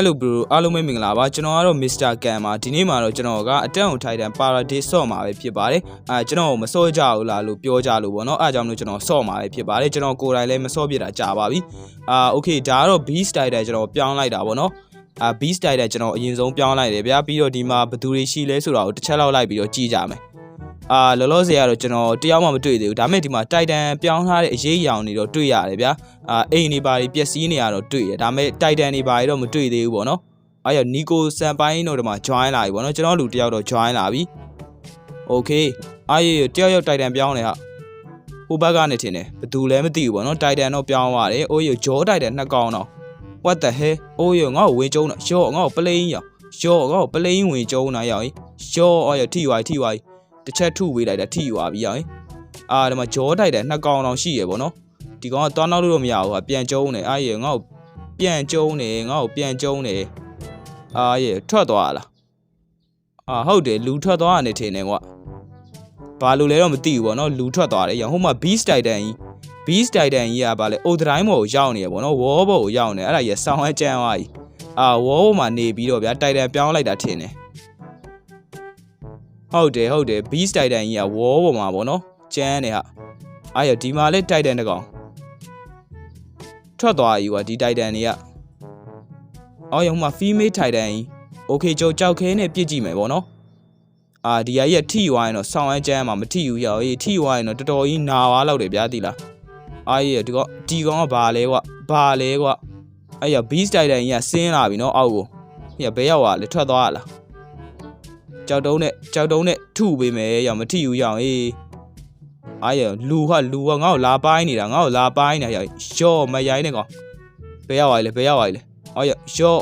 Hello bro အားလုံးပဲမင်္ဂလာပါကျွန်တော်ကတော့ Mr. Can ပါဒီနေ့မှာတော့ကျွန်တော်ကအတက်အောင်ထိုက်တန် Paradise ဆော့မှာပဲဖြစ်ပါတယ်အဲကျွန်တော်ကိုမဆော့ကြဘူးလားလို့ပြောကြလို့ပေါ့နော်အဲအကြောင်းလို့ကျွန်တော်ဆော့မှာပဲဖြစ်ပါတယ်ကျွန်တော်ကိုယ်တိုင်လည်းမဆော့ပြတာကြာပါပြီအာ okay ဒါကတော့ B style တဲ့ကျွန်တော်ပြောင်းလိုက်တာပေါ့နော်အာ B style တဲ့ကျွန်တော်အရင်ဆုံးပြောင်းလိုက်တယ်ဗျာပြီးတော့ဒီမှာဘယ်သူတွေရှိလဲဆိုတာကိုတစ်ချက်လောက်လိုက်ပြီးတော့ကြည့်ကြမယ် အာလောလောဆယ်ကတော့ကျွန်တော်တယောက်မှမတွေ့သေးဘူးဒါပေမဲ့ဒီမှာတိုက်တန်ပြောင်းထားတဲ့အရေးအယောင်တွေတော့တွေ့ရတယ်ဗျာအာအိမ်တွေပါတွေပျက်စီးနေရတော့တွေ့ရဒါပေမဲ့တိုက်တန်တွေပါတွေတော့မတွေ့သေးဘူးပေါ့နော်အဲ့ရနီကိုစံပိုင်းတို့ဒီမှာ join လာပြီဗောနော်ကျွန်တော်လူတယောက်တော့ join လာပြီ okay အားရတယောက်ယောက်တိုက်တန်ပြောင်းနေဟာဟိုဘက်ကနေထင်တယ်ဘယ်သူလဲမသိဘူးဗောနော်တိုက်တန်တော့ပြောင်းသွားတယ်အိုးရဂျောတိုက်တန်နှစ်ကောင်တော့ what the hell အိုးရငါ့ကိုဝင်ကျုံးတာရော့ငါ့ကိုပလိန်ရောရော့ငါ့ကိုပလိန်ဝင်ကျုံးတာရောရော့အော်ရထိသွားထိသွား တစ်ချက်ထုပေးလိုက်တာထိသွားပြီရောအာဒီမှာဂျောတိုက်တန်နှစ်ကောင်တော့ရှိရဗောနော်ဒီကောင်ကတောင်းတော့လို့မရဘူးဟာပြန်ကျုံးနေအားရငါ့ကိုပြန်ကျုံးနေငါ့ကိုပြန်ကျုံးနေအာရဲ့ထွက်သွားလားအာဟုတ်တယ်လူထွက်သွားကနေထင်တယ်ကွာဘာလို့လဲတော့မသိဘူးပေါ့နော်လူထွက်သွားတယ်ရဟိုမှာ beast titan ကြီး beast titan ကြီးကဘာလဲအိုဒတိုင်းဘောကိုရောက်နေရပေါ့နော်ဝေါဘောကိုရောက်နေအဲ့ဒါရဆောင်းအကျန်းသွားကြီးအာဝေါဘောမှာနေပြီးတော့ဗျာ titan ပြောင်းလိုက်တာထင်တယ် ဟုတ်တယ်ဟုတ်တယ် beast titan ကြီးကဝေါဘောမှာပေါ့နော်ကျန်းနေဟာအာရဒီမှာလဲ titan တကောင်ထွက်သွားကြီးကွာဒီ titan တွေကအော်ရုံမှာ female titan ကြီး okay ကြောက်ကြောက်ခဲနဲ့ပြစ်ကြည့်မယ်ဗောနော်အာဒီဟာကြီးကထိသွားရင်တော့ဆောင်းအကျန်းမှာမထိဘူးရောအေးထိသွားရင်တော့တော်တော်ကြီးနာသွားလောက်တယ်ဗျာတိလားအာကြီးဒီကောင်ဒီကောင်ကဘာလဲကွာဘာလဲကွာအဲ့ရ beast titan ကြီးကဆင်းလာပြီနော်အောက်ကိုဟိရဘဲရောက်သွားလဲထွက်သွားရလား ကြောက်တုံးနဲ့ကြောက်တုံးနဲ့ထုပေးမယ်ရောမထိဘူးရောအေးအာရလူဟာလူကငါ့ကိုလာပိုင်းနေတာငါ့ကိုလာပိုင်းနေတာရောရော့မရိုင်းနဲ့ကောင်ဘဲရောက်သွားလဲဘဲရောက်သွားလဲအော်ရရော့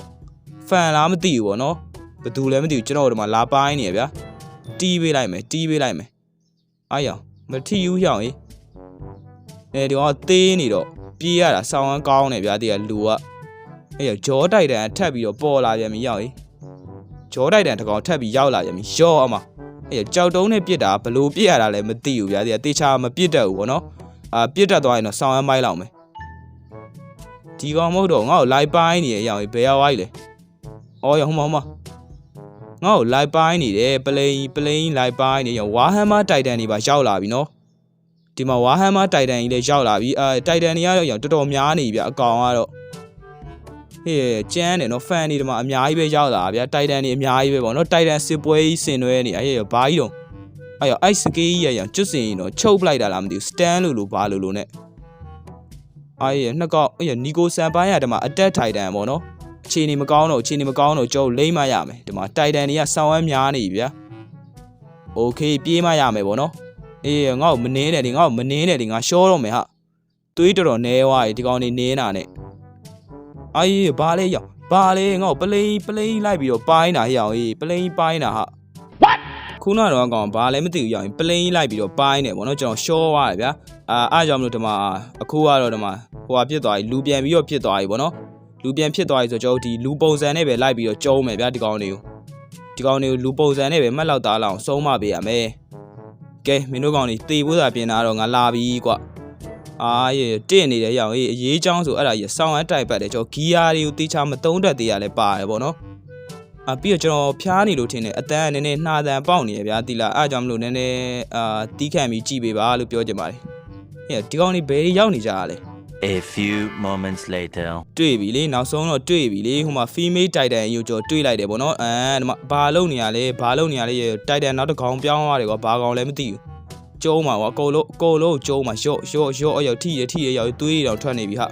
ဖန်လားမသိဘူးဗောနော်ဘယ်သူလဲမသိဘူးကျွန်တော်တို့ဒီမှာလာပိုင်းနေရဗျာတီးပေးလိုက်မယ်တီးပေးလိုက်မယ်အားရမထီဘူးရောင်ကြီးအဲဒီကောင်ကသေးနေတော့ပြေးရတာဆောင်းအကောင်းနေဗျာတည်းကလူကအဲ့ရဂျောတိုက်တန်ထပ်ပြီးတော့ပေါ်လာပြန်ပြီရောင်ကြီး ဂျောတိုက်တန်တစ်ကောင်ထပ်ပြီးရောက်လာပြန်ပြီရော့အမအဲ့ရကြောက်တုံးနဲ့ပြစ်တာဘလို့ပြစ်ရတာလဲမသိဘူးဗျာတည်းကတေချာမပြစ်တတ်ဘူးဗောနော်အာပြစ်တတ်သွားရင်တော့ဆောင်းအမိုက်လောက်မယ်ဒီကောင်မဟုတ်တော့ငါ့ကိုလိုက်ပိုင်းနေရအောင်ဘယ်ရောက်သွား ਈ လဲ။အော်ရဟိုမှာဟိုမှာငါ့ကိုလိုက်ပိုင်းနေတယ်ပလိန်ပလိန်လိုက်ပိုင်းနေရဝါဟမ်မာတိုက်တန်တွေပါရောက်လာပြီနော်။ဒီမှာဝါဟမ်မာတိုက်တန်ကြီးလည်းရောက်လာပြီအဲတိုက်တန်တွေကတော့ရောတော်တော်များနေပြီဗျအကောင်ကတော့ ဟေးကျန်းတယ်နော်ဖန်တွေဒီမှာအများကြီးပဲရောက်လာဗျတိုက်တန်တွေအများကြီးပဲပေါ့နော်တိုက်တန်စစ်ပွဲကြီးဆင်နွှဲနေအဲ့ရဘာကြီးတော့အဲ့ရအိုက်စကေးကြီးရရကျွတ်စင်ရင်တော့ချုပ်ပလိုက်တာလားမသိဘူးစတန်လို့လို့ဘာလို့လို့ ਨੇ အားရနှစ်ကောက်အဲ့ရနီကိုဆန်ပိုင်းရဒီမှာအတက်ထိုင်တန်ပေါ့နော်အခြေအနေမကောင်းတော့အခြေအနေမကောင်းတော့ကျုပ်လိမ့်မရမယ်ဒီမှာတိုင်တန်တွေကဆောင်းဝမ်းများနေပြီဗျာโอเคပြေးမရမယ်ပေါ့နော်အေးငါ့ကိုမနှင်းနဲ့ဒီငါ့ကိုမနှင်းနဲ့ဒီငါရှောတော့မယ်ဟာသွေးတော်တော်နဲသွားပြီဒီကောင်နေနင်းတာနဲ့ အာကြီးဘာလဲရောက်ဘာလဲငါ့ကိုပလိန်ပလိန်လိုက်ပြီးတော့ပိုင်းတာဟဲ့အောင်အေးပလိန်ပိုင်းတာဟာခုနတော့အကောင်ဘာလဲမသိဘူးရောက်ရင်ပလိန်လိုက်ပြီးတော့ပိုင်းနေပေါ့နော်ကျွန်တော်ရှောသွားတယ်ဗျာအာအားကြောင့်မလို့ဒီမှာအခုကတော့ဒီမှာဟိုဟာပြစ်သွားပြီလူပြန်ပြီးတော့ပြစ်သွားပြီပေါ့နော်လူပြန်ဖြစ်သွားပြီဆိုတော့ကျွန်တော်ဒီလူပုံစံနဲ့ပဲလိုက်ပြီးတော့ကျုံးမယ်ဗျာဒီကောင်တွေကိုဒီကောင်တွေကိုလူပုံစံနဲ့ပဲမှတ်လောက်သားလောက်ဆုံးမပေးရမယ်ကဲမင်းတို့ကောင်တွေတေဖို့သာပြင်တာတော့ငါလာပြီကွာ အာရေတင့်နေတယ်ရောင်အေးအရေးချောင်းဆိုအဲ့ဒါရေဆောင်းအတိုက်ပတ်တယ်ကျွန်တော်ဂီယာတွေကိုတေချာမတုံးတတ်သေးရလဲပါတယ်ပေါ့နော်အာပြီးတော့ကျွန်တော်ဖျားနေလို့ထင်တယ်အတန်းကနည်းနည်းနှာတန်ပေါက်နေရဗျာတီလာအားကြောင့်မလို့နည်းနည်းအာတီးခံပြီးကြည်ပေးပါလို့ပြောချင်ပါတယ်ဟဲ့ဒီကောင်တွေဘယ်ရောက်နေကြရလဲ A few moments later. တွေ့ပြီလေနောက်ဆုံးတော့တွေ့ပြီလေဟိုမှာ female titan ရုပ်ကြောတွေ့လိုက်တယ်ဗောနော်အဲဒီမှာဘာလုံနေရလဲဘာလုံနေရလဲ titan နောက်တစ်ကောင်ပြောင်းသွားတယ်ကွာဘာကောင်လဲမသိဘူး ကျုံးမှာကွာအကုန်လုံးအကုန်လုံးကျုံးမှာရော့ရော့ရော့အရောက်ထိရထိရရောက်သွေးတောင်ထွက်နေပြီဟာ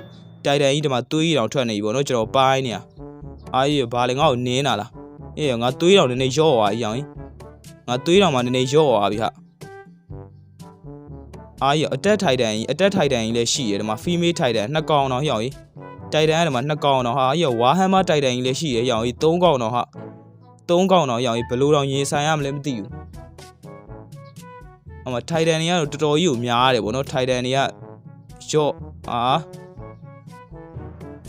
titan ကြီးဒီမှာသွေးတောင်ထွက်နေပြီဗောနော်ကျွန်တော်ပိုင်းနေရအာကြီးဘာလဲငါ့ကိုနင်းတာလားအေးငါသွေးတောင်နည်းနည်းရော့သွားပြီရောင်ငါသွေးတောင်မှာနည်းနည်းရော့သွားပြီဟာအာကြီးအတက်ထိုက်တန်ကြီးအတက်ထိုက်တန်ကြီးလည်းရှိတယ်ဒီမှာ female titan နှစ်ကောင်တော့ဟောင်ကြီးတိုက်တန်ကဒီမှာနှစ်ကောင်တော့ဟာအေးဝါဟမ်မတိုက်တန်ကြီးလည်းရှိရရောင်ကြီးသုံးကောင်တော့ဟာသုံးကောင်တော့ရောင်ကြီးဘယ်လိုတော့ရင်ဆိုင်ရမလဲမသိဘူး အမထိုက်တန်တွေကတော့တော်တော်ကြီးကိုများတယ်ဗောနော်ထိုက်တန်တွေကရော့အာ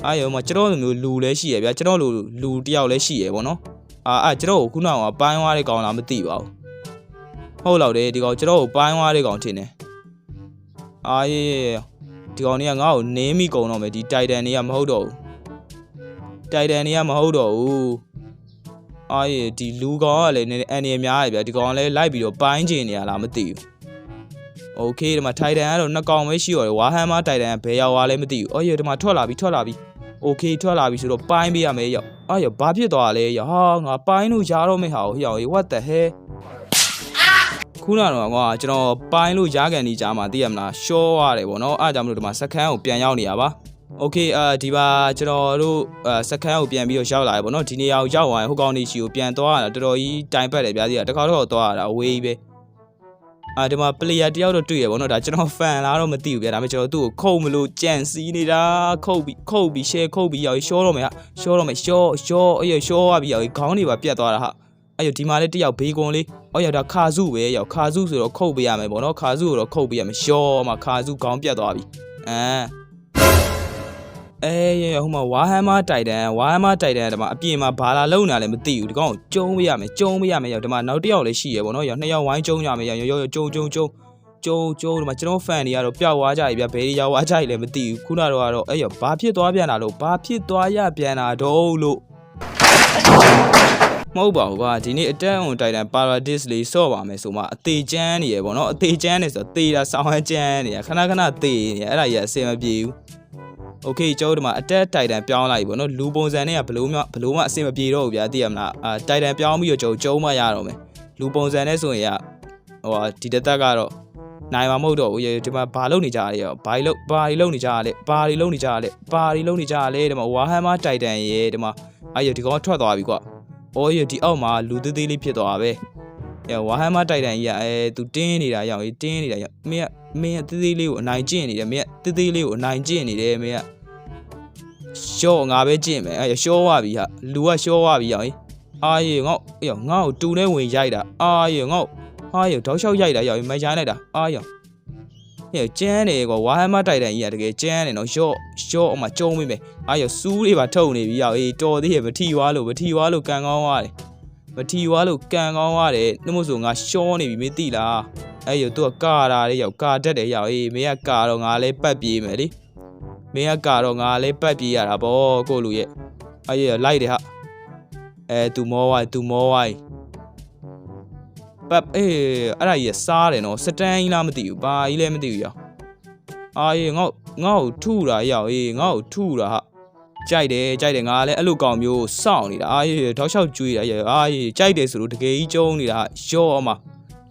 အားရောမကျွန်တော်လိုမျိုးလူလည်းရှိရဗျာကျွန်တော်လိုလူတယောက်လည်းရှိရဗောနော်အာအဲ့ကျွန်တော်ကိုခုနကပိုင်းသွားတဲ့ကောင်လားမသိပါဘူးဟုတ်လောက်တယ်ဒီကောင်ကျွန်တော်ကိုပိုင်းသွားတဲ့ကောင်ထင်တယ်အာရေးဒီကောင်တွေကငါ့ကိုနင်းမိကုန်တော့မယ်ဒီတိုက်တန်တွေကမဟုတ်တော့ဘူးတိုက်တန်တွေကမဟုတ်တော့ဘူး အာရေဒီလူကောင်ကလည်းနည်းနည်းအန်ရများရဗျာဒီကောင်ကလည်းလိုက်ပြီးတော့ပိုင်းကျင်နေရလားမသိဘူးโอเคဒီမှာထိုင်တန်ကတော့နှစ်ကောင်ပဲရှိတော့တယ်ဝါဟမ်မာထိုင်တန်ကဘယ်ရောက်သွားလဲမသိဘူးအော်ရေဒီမှာထွက်လာပြီထွက်လာပြီโอเคထွက်လာပြီဆိုတော့ပိုင်းပေးရမယ်ရောက်အာရေဘာဖြစ်သွားလဲရောက်ဟာငါပိုင်းလို့ရတော့မယ့်ဟာကိုရောက်ရေ what the hell ခုနကတော့ကွာကျွန်တော်ပိုင်းလို့ရကန်နေကြမှာသိရမလားရှော့ရတယ်ဗောနော်အားကြောင့်မလို့ဒီမှာစကန်ကိုပြန်ရောက်နေရပါ โอเคအာဒီပါကျွန်တော်တို့အာစကန်ကိုပြန်ပြီးတော့ရောက်လာရဗောနော်ဒီနေရာကိုရောက်သွားရင်ဟိုကောင်နေရှိကိုပြန်သွားရတာတော်တော်ကြီးတိုင်ပတ်တယ်ဗျာဒီကတခါတော့သွားရတာအဝေးကြီးပဲအာဒီမှာ player တယောက်တော့တွေ့ရဗောနော်ဒါကျွန်တော် fan လားတော့မသိဘူးဗျာဒါပေမဲ့ကျွန်တော်သူ့ကိုခုတ်မလို့ကြံစီနေတာခုတ်ပြီးခုတ်ပြီး share ခုတ်ပြီးရောက်ရှော့တော့မယ်ဟာရှော့တော့မယ်ရှော့ရှော့အေးရှော့ရပြီးရောက်ခေါင်းတွေပါပြတ်သွားတာဟာအဲ့ဒီမှာလည်းတယောက်ဘေးကွန်လေး အော်ရောက်တာခါစုပဲရောက်ခါစုဆိုတော့ခုတ်ပေးရမယ်ပေါ့နော်ခါစုကိုတော့ခုတ်ပေးရမယ်ရှော့မှာခါစုခေါင်းပြတ်သွားပြီအမ် အေးရရဟိုမှာဝါဟမ်မာတိုက်တန်ဝါဟမ်မာတိုက်တန်ဒီမှာအပြင်မှာဘာလာလုံနေလဲမသိဘူးဒီကောင်ကိုကျုံးပေးရမယ်ကျုံးပေးရမယ်ရောက်ဒီမှာနောက်တစ်ယောက်လည်းရှိရပေါ့နော်ရောက်နှစ်ယောက်ဝိုင်းကျုံးရမယ်ရောက်ရောက်ရောက်ကျုံးကျုံးကျုံးကျုံးကျုံးဒီမှာကျွန်တော်ဖန်တွေကတော့ပျောက်သွားကြပြီဗျဘယ်ရောက်သွားကြပြီလဲမသိဘူးခုနကတော့ကတော့အဲ့ရောက်ဘာဖြစ်သွားပြန်တာလို့ဘာဖြစ်သွားရပြန်တာတော့လို့မဟုတ်ပါဘူးကွာဒီနေ့အတန်းအောင်တိုင်တန် Paradise လေးဆော့ပါမယ်ဆိုမှအသေးချမ်းနေရပေါ့နော်အသေးချမ်းနေဆိုတော့သေတာဆောင်းဟန်းချမ်းနေရခဏခဏသေနေရအဲ့ဒါကြီးအဆင်မပြေဘူး โอเคကျောင်းဒီမှာအတက်တိုင်တန်ပြောင်းလိုက်ပြီပေါ့နော်လူပုံစံနဲ့ကဘလို့မှဘလို့မှအဆင်မပြေတော့ဘူးဗျာသိရမလားအာတိုင်တန်ပြောင်းပြီးတော့ကျောင်းကျုံးမရတော့မယ်လူပုံစံနဲ့ဆိုရင်ကဟိုဟာဒီတစ်သက်ကတော့နိုင်မှာမဟုတ်တော့ဘူးဒီမှာဘာလုပ်နေကြရလဲရောဘာတွေလုပ်ဘာတွေလုပ်နေကြရလဲဘာတွေလုပ်နေကြရလဲဘာတွေလုပ်နေကြရလဲဒီမှာဝါဟမ်မာတိုင်တန်ရေဒီမှာအဲ့ရဒီကောင်ထွက်သွားပြီကွာ ။အော်ရဒီအောက်မှာလူသေးသေးလေးဖြစ်သွားတာပဲ။အဲဝါဟမ်မတိုက်တန်ကြီးကအဲသူတင်းနေတာရောက်ကြီးတင်းနေတာရောက်မင်းက မင်းကသေးသေးလေးကိုအနိုင်ကျင့်နေတယ်မင်းကသေးသေးလေးကိုအနိုင်ကျင့်နေတယ်မင်းကရှော့ငါပဲကျင့်မယ်အဲရှော့ဝပြီဟာလူကရှော့ဝပြီရောက်ကြီးအာရေငေါ့အေးငါ့ကိုတူနဲ့ဝင်ရိုက်တာအာရေငေါ့အာရေတောက်လျှောက်ရိုက်တာရောက်ကြီးမရိုင်းလိုက်တာအာရေဟဲ့ကျန်းနေကွာဝါဟမ်မတိုက်တန်ကြီးကတကယ်ကျန်းနေနော်ရှော့ရှော့အမကျုံးမိမယ်အာရေစူးတွေပါထုတ်နေပြီရောက်အေးတော်သေးရဲ့မထီွားလို့မထီွားလို့ကန်ကောင်းသွားတယ်မထီွားလို့ကန်ကောင်းရတယ်နှမို့ဆိုငါရှောနေပြီမင်းသိလား အဲ့ရသူကကာတာလေးရောက်ကာတတ်တယ်ရောက်အေးမင်းကကာတော့ငါလည်းပတ်ပြေးမယ်လေမင်းကကာတော့ငါလည်းပတ်ပြေးရတာဗောကိုလူရဲ့အဲ့ရလိုက်တယ်ဟာအဲသူမောဝိုင်းသူမောဝိုင်းပတ်အေးအဲ့ဒါကြီးစားတယ်နော်စတန်ကြီးလားမသိဘူးဘာကြီးလဲမသိဘူးရောက်အာရေငေါ့ငေါ့ကိုထုတာရောက်အေးငေါ့ကိုထုတာဟာကြိုက်တယ်ကြိုက်တယ်ငါလည်းအဲ့လိုကောင်မျိုးစောင့်နေတာအာရေထောက်လျှောက်ကျွေးတာရေအာရေကြိုက်တယ်ဆိုလို့တကယ်ကြီးကျုံနေတာရော့အမ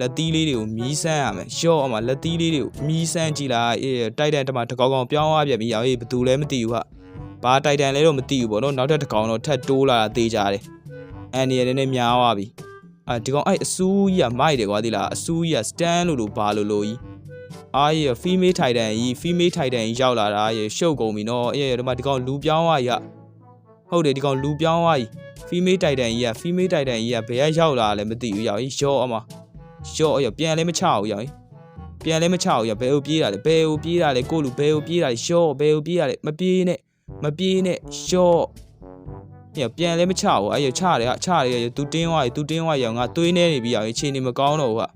လက်သီးလေးတွေကိုမီးဆန်းရမယ်ရော့အမလက်သီးလေးတွေကိုမီးဆန်းကြည့်လိုက်အေးတိုက်တန်တမတကောင်ကောင်ပြောင်းသွားပြန်ပြီရောအေးဘယ်သူလဲမသိဘူးဟာဘာတိုက်တန်လဲတော့မသိဘူးပေါ့နော်နောက်ထပ်တကောင်တော့ထပ်တိုးလာတာသေးကြတယ်အန်ဒီရယ်နဲ့များသွားပြီအာဒီကောင်အဲ့အဆူးကြီးကမိုက်တယ်ကွာဒီလားအဆူးကြီးက stand လို့လို့ဘာလို့လို့ကြီးအာရေ female titan ကြီး female titan ကြီးရောက်လာတာရေရှုပ်ကုန်ပြီနော်အေးဒီမှာဒီကောင်လူပြောင်းသွားကြီးကဟုတ်တယ်ဒီကောင်လူပြောင်းသွားကြီး female titan ကြီးက female titan ကြီးကဘယ်ကရောက်လာလဲမသိဘူးရောက်ကြီးရော့အမ ရော့အရပြန်လဲမချဘူးရောက်ကြီးပြန်လဲမချဘူးရောက်ဘယ်ကိုပြေးတာလဲဘယ်ကိုပြေးတာလဲကိုလူဘယ်ကိုပြေးတာလဲရော့ဘယ်ကိုပြေးတာလဲမပြေးနဲ့မပြေးနဲ့ရော့ညပြန်လဲမချဘူးအဲ့ရချတယ်ဟာချတယ်ရသူတင်းသွားပြီသူတင်းသွားရောငါသွေးနေနေပြီရောက်ကြီးခြေနေမကောင်းတော့ဘူးဟာ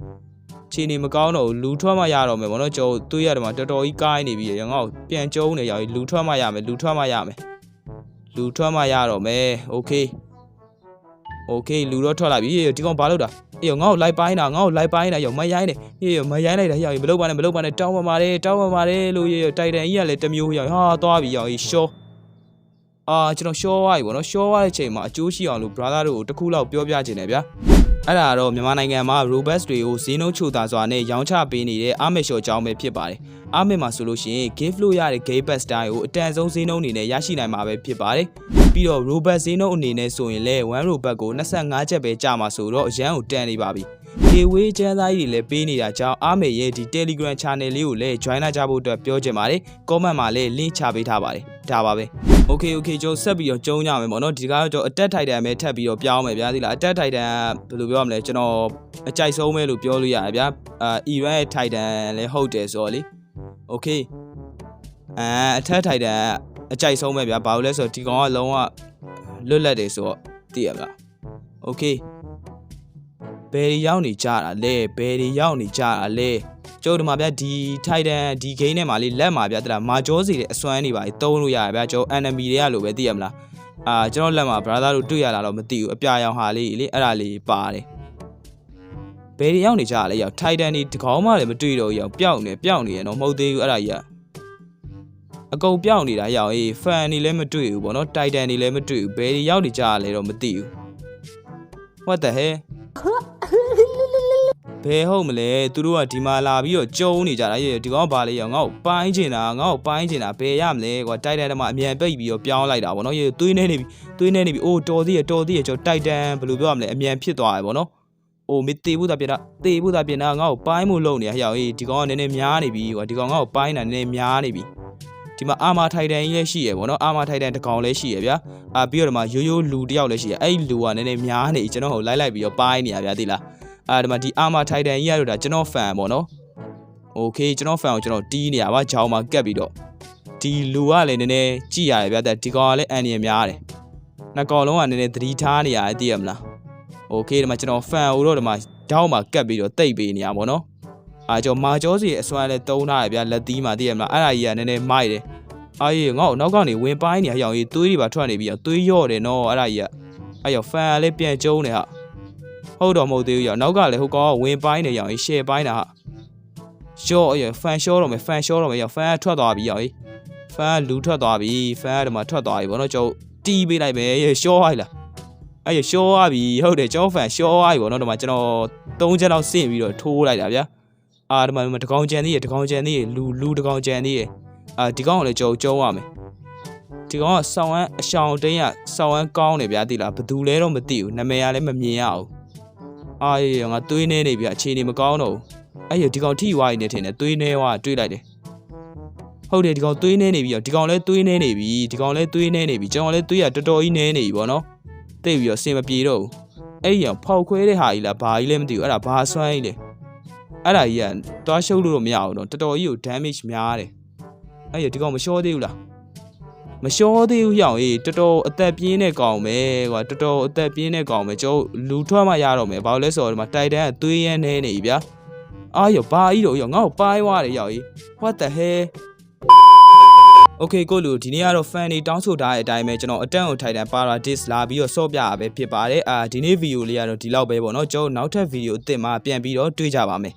ခြေနေမကောင်းတော့ဘူးလူထွက်မှရတော့မယ်ဗောနော်ကျော်တွေးရတယ်မှာတော်တော်ကြီးကိုင်းနေပြီရငေါ့ကိုပြန်ကျုံးနေရပြီလူထွက်မှရမယ်လူထွက်မှရမယ်လူထွက်မှရတော့မယ်โอเคโอเคလူတော့ထွက်လာပြီဒီကောင်ဘာလုပ်တာ အေးငေါ့ကိုလိုက်ပိုင်းတာငေါ့ကိုလိုက်ပိုင်းတာရောမရိုင်းနဲ့အေးမရိုင်းလိုက်တာရောမလုပ်ပါနဲ့မလုပ်ပါနဲ့တောင်းပါပါတယ်တောင်းပါပါတယ်လို့ရေတိုက်တန်ကြီးကလည်းတစ်မျိုးရောဟာသွားပြီရောရှောအာကျွန်တော်ရှောသွားပြီဗောနော်ရှောသွားတဲ့ချိန်မှာအကျိုးရှိအောင်လို့ brother တို့ကိုတစ်ခုလောက်ပြောပြချင်တယ်ဗျာအဲ့ဒါကတော့မြန်မာနိုင်ငံမှာ robust တွေကိုဈေးနှုန်းချိုသာစွာနဲ့ရောင်းချပေးနေတဲ့အာမက်ရှော့ကြောင်းပဲဖြစ်ပါတယ်။အာမက်မှာဆိုလို့ရှိရင် gift လို့ရတဲ့ gay pass style ကိုအတန်ဆုံးဈေးနှုန်းအနေနဲ့ရရှိနိုင်မှာပဲဖြစ်ပါတယ်။ ပြီးတော့ robust ဈေးနှုန်းအနေနဲ့ဆိုရင်လည်း1 robust ကို25ချက်ပဲကျမှာဆိုတော့အရန်ကိုတန်နေပါပြီ။ gateway ချမ်းသားကြီးတွေလည်းပေးနေတာကြောင့်အာမက်ရဲ့ဒီ Telegram channel လေးကိုလည်း join လာကြဖို့အတွက်ပြောချင်ပါတယ်။ comment မှာလည်း link ချပေးထားပါတယ်။ဒါပါပဲ။ okay okay ကျွန်တော်ဆက်ပြီးတော့ကျုံးကြမယ်ပေါ့နော်ဒီကားတော့ကျွန်တော် attack titan ပဲထပ်ပြီးတော့ပြောင်းမယ်ဗျာဒီလား attack titan ကဘယ်လိုပြောရမလဲကျွန်တော်အကြိုက်ဆုံးပဲလို့ပြောလို့ရတယ်ဗျာအာ event ရဲ့ titan လည်းဟုတ်တယ်ဆိုတော့လေ okay အာ attack titan က အကြိုက်ဆုံးပဲဗျာဘာလို့လဲဆိုတော့ဒီကောင်ကလုံးဝလွတ်လပ်တယ်ဆိုတော့သိရမလား okay ဘယ်တွေရောက်နေကြတာလဲဘယ်တွေရောက်နေကြတာလဲကျုပ်တို့မှာဗျာဒီ Titan ဒီ game ထဲမှာလေးလက်မှာဗျာတလားမာကျောစီတဲ့အစွမ်းတွေပါတုံးလို့ရတယ်ဗျာကျုပ် enemy တွေကလို့ပဲသိရမလားအာကျွန်တော်လက်မှာ brother တို့တွေ့ရလာတော့မသိဘူးအပြာရောင်ဟာလေးလေအဲ့ဒါလေးပါတယ်ဘယ်တွေရောက်နေကြလဲရောက် Titan ဒီတကောင်းမှလည်းမတွေ့တော့ဘူးရောက်ပျောက်နေပျောက်နေရတော့မဟုတ်သေးဘူးအဲ့ဒါကြီးက အကုန်ပျောက်နေတာရောက်အေး fan တွေလည်းမတွေ့ဘူးဗောနော် Titan တွေလည်းမတွေ့ဘူးဘယ်တွေရောက်နေကြလဲတော့မသိဘူး What the hell ဘယ်ဟုတ်မလဲသူတို့ကဒီမှာလာပြီးတော့ကျုံနေကြတာရေဒီကောင်ကဘာလဲရောငါ့ကိုပိုင်းချင်တာငါ့ကိုပိုင်းချင်တာဘယ်ရမလဲကွာတိုက်တန်တမအမြန်ပိတ်ပြီးတော့ပြောင်းလိုက်တာဗောနော်ရေသွေးနေနေပြီသွေးနေနေပြီအိုးတော်သေးရတော်သေးရကျွန်တော်တိုက်တန်ဘယ်လိုပြောရမလဲအမြန်ဖြစ်သွားရဗောနော်အိုးမတေဘူးသားပြတာတေဘူးသားပြတာငါ့ကိုပိုင်းမှုလုပ်နေရဟယောအေးဒီကောင်ကနည်းနည်းများနေပြီကွာဒီကောင်ငါ့ကိုပိုင်းတာနည်းနည်းများနေပြီ ဒီမှာအာမာထိုက်တန်ကြီးလည်းရှိရဗောနော်အာမာထိုက်တန်တစ်ကောင်လည်းရှိရဗျာအာပြီးတော့ဒီမှာရိုးရိုးလူတစ်ယောက်လည်းရှိရအဲ့လူကနည်းနည်းများနေကျွန်တော်ဟိုလိုက်လိုက်ပြီးတော့ပိုင်းနေရဗျာသိလား အာဒီမှာဒီအာမာထိုက်တန်ကြီးရတော့ဒါကျွန်တော်ဖန်ပေါ့နော်โอเคကျွန်တော်ဖန်ကိုကျွန်တော်တီးနေရပါဂျောင်းမှာကက်ပြီးတော့ဒီလူကလည်းနည်းနည်းကြည့်ရတယ်ဗျာတဲ့ဒီကောင်ကလည်းအန်ရများတယ်နှစ်ကောင်လုံးကနည်းနည်းသတိထားနေရတယ်သိရမလားโอเคဒီမှာကျွန်တော်ဖန်ကိုတော့ဒီမှာဂျောင်းမှာကက်ပြီးတော့တိတ်ပေးနေရပါတော့ အာကျွန်တော်မာကျောစီအစွမ်းလည်းတုံးထားရဗျာလက်သီးမှာသိရမလားအဲ့ဒါကြီးကနည်းနည်းမိုက်တယ်အာကြီးငါ့ကိုနောက်ကနေဝင်ပိုင်းနေရအောင်ကြီးသွေးတွေပါထွက်နေပြီးတော့သွေးရော့တယ်နော်အဲ့ဒါကြီးကအဲ့ရောဖန်ကလည်းပြန်ကျုံးနေဟာဟုတ်တော့မဟုတ်သေးဘူးရောက်နောက်ကလည်းဟိုကောင်ကဝင်ပိုင်းနေရောက်ရှယ်ပိုင်းတာဟာရှော့ရဖန်ရှော့တော့မယ်ဖန်ရှော့တော့မယ်ရောက်ဖန်ကထွက်သွားပြီရောက်ဖန်ကလူထွက်သွားပြီဖန်ကဒီမှာထွက်သွားပြီဘောနော်ကျုပ်တီးပေးလိုက်မယ်ရေရှော့ဟိုက်လားအဲ့ရရှော့သွားပြီဟုတ်တယ်ကျွန်တော်ဖန်ရှော့သွားပြီဘောနော်ဒီမှာကျွန်တော်၃ချက်လောက်ဆင့်ပြီးတော့ထိုးလိုက်တာဗျာ အာဒီမှာဒီမှာတကောင်ကြံသေးရတကောင်ကြံသေးရလူလူတကောင်ကြံသေးရအာဒီကောင်ကလည်းကျုပ်ကျုံးရမယ်ဒီကောင်ကဆောင်းဝမ်းအရှောင်တင်းရဆောင်းဝမ်းကောင်းတယ်ဗျာသိလားဘသူလဲတော့မသိဘူးနာမည်ကလည်းမမြင်ရအောင်အာရေငါသွေးနေနေပြီအခြေအနေမကောင်းတော့ဘူးအဲ့ရဒီကောင်ထိဝါးနေထင်တယ်သွေးနေဝါတွေးလိုက်တယ်ဟုတ်တယ်ဒီကောင်သွေးနေနေပြီဒီကောင်လည်းသွေးနေနေပြီဒီကောင်လည်းသွေးနေနေပြီကျွန်တော်လည်းသွေးရတော်တော်ကြီးနေနေပြီဗောနော်တိတ်ပြီးတော့စင်မပြေတော့ဘူးအဲ့ရဖောက်ခွဲတဲ့ဟာကြီးလားဘာကြီးလဲမသိဘူးအဲ့ဒါဘာဆွမ်းကြီးလဲ အဲ့ဒါကြီးကတွားရှုပ်လို့တော့မရဘူးတော့တော်တော်ကြီးကို damage များတယ်အဲ့ရဒီကောင်မလျှောသေးဘူးလားမလျှောသေးဘူးရောင်အေးတော်တော်အသက်ပြင်းတဲ့ကောင်ပဲကွာတော်တော်အသက်ပြင်းတဲ့ကောင်ပဲကျုပ်လူထွက်မှရတော့မယ်ဘာလို့လဲဆိုတော့ဒီမှာတိုက်တန်းကသွေးရမ်းနေနေပြီဗျာအာရောဘာကြီးတော့ရောငါ့ကိုပိုင်းသွားတယ်ရောင်အေး what the hell Okay ကိုလူဒီနေ့ကတော့ fan တွေတောင်းဆိုထားတဲ့အတိုင်းပဲကျွန်တော်အတန့်ကိုထိုင်တန် Paradise လာပြီးတော့စော့ပြရပဲဖြစ်ပါတယ်အာဒီနေ့ဗီဒီယိုလေးကတော့ဒီလောက်ပဲပေါ့နော်ကျွန်တော်နောက်ထပ်ဗီဒီယိုအသစ်မှာပြန်ပြီးတော့တွေ့ကြပါမယ်